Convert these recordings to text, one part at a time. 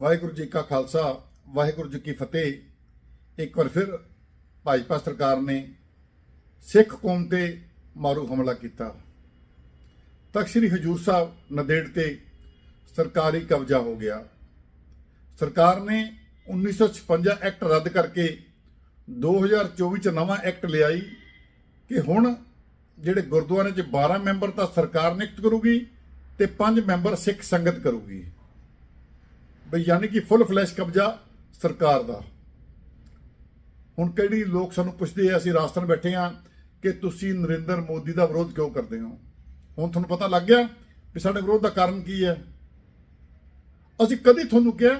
ਵਾਹਿਗੁਰੂ ਜੀ ਕਾ ਖਾਲਸਾ, ਵਾਹਿਗੁਰੂ ਜੀ ਕੀ ਫਤਿਹ। ਇੱਕ ਵਾਰ ਫਿਰ ਭਾਜਪਾ ਸਰਕਾਰ ਨੇ ਸਿੱਖ ਕੌਮ ਤੇ ਮਾਰੂ ਹਮਲਾ ਕੀਤਾ। ਤਖਤ ਸ੍ਰੀ ਹਜੂਰ ਸਾਹਿਬ ਨਦੇੜ ਤੇ ਸਰਕਾਰੀ ਕਬਜ਼ਾ ਹੋ ਗਿਆ। ਸਰਕਾਰ ਨੇ 1956 ਐਕਟ ਰੱਦ ਕਰਕੇ 2024 ਚ ਨਵਾਂ ਐਕਟ ਲਿਆਈ ਕਿ ਹੁਣ ਜਿਹੜੇ ਗੁਰਦੁਆਰੇ 'ਚ 12 ਮੈਂਬਰ ਤਾਂ ਸਰਕਾਰ ਨਿਯੁਕਤ ਕਰੂਗੀ ਤੇ 5 ਮੈਂਬਰ ਸਿੱਖ ਸੰਗਤ ਕਰੂਗੀ। ਬਈ ਯਾਨੀ ਕਿ ਫੁੱਲ ਫਲੈਸ਼ ਕਬਜ਼ਾ ਸਰਕਾਰ ਦਾ। ਹੁਣ ਕਿਹੜੀ ਲੋਕ ਸਾਨੂੰ ਪੁੱਛਦੇ ਆ, ਅਸੀਂ ਰਾਜਸਥਾਨ ਬੈਠੇ ਆ ਕਿ ਤੁਸੀਂ ਨਰਿੰਦਰ ਮੋਦੀ ਦਾ ਵਿਰੋਧ ਕਿਉਂ ਕਰਦੇ ਹੋ? ਹੁਣ ਤੁਹਾਨੂੰ ਪਤਾ ਲੱਗ ਗਿਆ ਕਿ ਸਾਡੇ ਵਿਰੋਧ ਦਾ ਕਾਰਨ ਕੀ ਹੈ। ਅਸੀਂ ਕਦੀ ਤੁਹਾਨੂੰ ਕਿਹਾ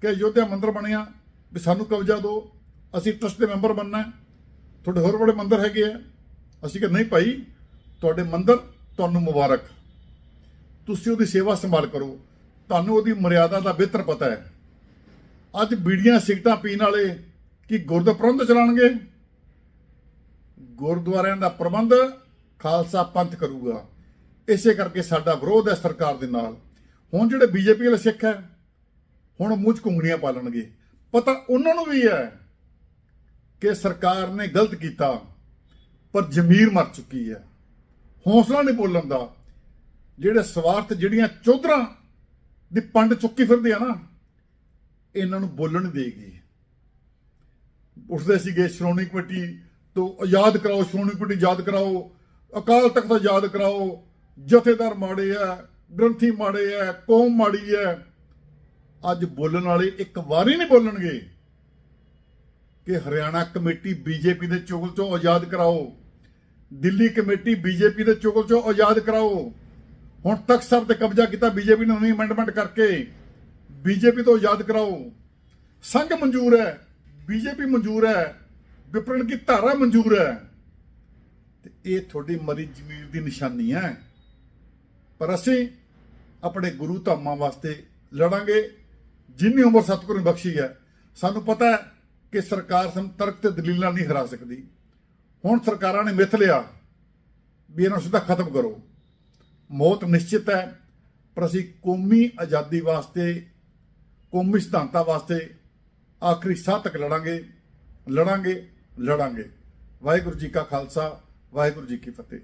ਕਿ ਅਯੋਧਿਆ ਮੰਦਰ ਬਣਿਆ, ਵੀ ਸਾਨੂੰ ਕਬਜ਼ਾ ਦਿਓ, ਅਸੀਂ ਟਰਸਟ ਦੇ ਮੈਂਬਰ ਬਣਨਾ ਤੁਹਾਡੇ ਹੋਰ ਬੜੇ ਮੰਦਰ ਹੈਗੇ ਆ। ਅਸੀਂ ਕਿ ਨਹੀਂ ਭਾਈ, ਤੁਹਾਡੇ ਮੰਦਰ ਤੁਹਾਨੂੰ ਮੁਬਾਰਕ। ਤੁਸੀਂ ਉਹਦੀ ਸੇਵਾ ਸੰਭਾਲ ਕਰੋ। ਤੁਹਾਨੂੰ ਉਹਦੀ ਮਰਿਆਦਾ ਦਾ ਬਿਹਤਰ ਪਤਾ ਹੈ। ਅੱਜ ਬੀੜੀਆਂ ਸਿਗਟਾਂ ਪੀਣ ਵਾਲੇ ਕੀ ਗੁਰਦ ਪ੍ਰਬੰਧ ਚਲਾਣਗੇ ਗੁਰਦੁਆਰਿਆਂ ਦਾ ਪ੍ਰਬੰਧ ਖਾਲਸਾ ਪੰਥ ਕਰੂਗਾ। ਇਸੇ ਕਰਕੇ ਸਾਡਾ ਵਿਰੋਧ ਹੈ ਸਰਕਾਰ ਦੇ ਨਾਲ। ਹੁਣ ਜਿਹੜੇ ਬੀਜੇਪੀ ਵਾਲੇ ਸਿੱਖ ਹੈ, ਹੁਣ ਮੂੰਹ 'ਚ ਕੁੰਗਣੀਆਂ ਪਾਲਣਗੇ ਪਤਾ ਉਹਨਾਂ ਨੂੰ ਵੀ ਹੈ ਕਿ ਸਰਕਾਰ ਨੇ ਗਲਤ ਕੀਤਾ, ਪਰ ਜ਼ਮੀਰ ਮਰ ਚੁੱਕੀ ਹੈ। ਹੌਸਲਾ ਨਹੀਂ ਬੋਲਣ ਦਾ। ਜਿਹੜੇ ਸਵਾਰਥ, ਜਿਹੜੀਆਂ ਚੌਧਰਾਂ ਦੀ ਪੰਡ ਚੁੱਕੀ ਫਿਰਦੇ ਆ ਨਾ, ਇਹਨਾਂ ਨੂੰ ਬੋਲਣ ਦੇਗੀ। ਉੱਠਦੇ ਸੀਗੇ ਸ਼੍ਰੋਮਣੀ ਕਮੇਟੀ ਤੋਂ ਆਜ਼ਾਦ ਕਰਾਓ, ਸ਼੍ਰੋਮਣੀ ਕਮੇਟੀ ਆਜ਼ਾਦ ਕਰਾਓ, ਅਕਾਲ ਤਖਤ ਦਾ ਆਜ਼ਾਦ ਕਰਾਓ, ਜਥੇਦਾਰ ਮਾੜੇ ਆ, ਗ੍ਰੰਥੀ ਮਾੜੇ ਆ, ਕੌਮ ਮਾੜੀ ਹੈ ਅੱਜ ਬੋਲਣ ਵਾਲੇ ਇੱਕ ਵਾਰੀ ਨਹੀਂ ਬੋਲਣਗੇ ਕਿ ਹਰਿਆਣਾ ਕਮੇਟੀ ਬੀਜੇਪੀ ਦੇ ਚੁਗਲ ਚੋਂ ਆਜ਼ਾਦ ਕਰਾਓ, ਦਿੱਲੀ ਕਮੇਟੀ ਬੀਜੇਪੀ ਦੇ ਚੁਗਲ ਚੋਂ ਆਜ਼ਾਦ ਕਰਾਓ। ਹੁਣ ਤਖਤ ਸਾਹਿਬ ਤੇ ਕਬਜ਼ਾ ਕੀਤਾ ਬੀਜੇਪੀ ਨੇ ਨਵੀਂ ਅਮੈਂਡਮੈਂਟ ਕਰਕੇ। ਬੀਜੇਪੀ ਤੋਂ ਯਾਦ ਕਰਾਓ। ਸੰਘ ਮਨਜ਼ੂਰ ਹੈ, ਬੀਜੇਪੀ ਮਨਜ਼ੂਰ ਹੈ ਵਿਪਰਨ ਕੀ ਧਾਰਾ ਮਨਜ਼ੂਰ ਹੈ। ਤੇ ਇਹ ਤੁਹਾਡੀ ਮਰੀ ਜ਼ਮੀਰ ਦੀ ਨਿਸ਼ਾਨੀ ਹੈ। ਪਰ ਅਸੀਂ ਆਪਣੇ ਗੁਰੂ ਧਾਮਾਂ ਵਾਸਤੇ ਲੜਾਂਗੇ, ਜਿੰਨੀ ਉਮਰ ਸਤਿਗੁਰੂ ਨੇ ਬਖਸ਼ੀ ਹੈ। ਸਾਨੂੰ ਪਤਾ ਹੈ ਕਿ ਸਰਕਾਰ ਸਾਨੂੰ ਤਰਕ ਤੇ ਦਲੀਲਾਂ ਨਹੀਂ ਹਰਾ ਸਕਦੀ। ਹੁਣ ਸਰਕਾਰਾਂ ਨੇ ਮਿੱਥ ਲਿਆ ਵੀ ਇਹਨਾਂ ਨੂੰ ਸਿੱਧਾ ਖਤਮ ਕਰੋ। ਮੌਤ ਨਿਸ਼ਚਿਤ ਹੈ, ਪਰ ਅਸੀਂ ਕੌਮੀ ਆਜ਼ਾਦੀ ਵਾਸਤੇ, ਕੌਮੀ ਸਿਧਾਂਤਾਂ ਵਾਸਤੇ ਆਖਰੀ ਸਾਹ ਤੱਕ ਲੜਾਂਗੇ ਲੜਾਂਗੇ ਲੜਾਂਗੇ। ਵਾਹਿਗੁਰੂ ਜੀ ਕਾ ਖਾਲਸਾ, ਵਾਹਿਗੁਰੂ ਜੀ ਕੀ ਫਤਿਹ।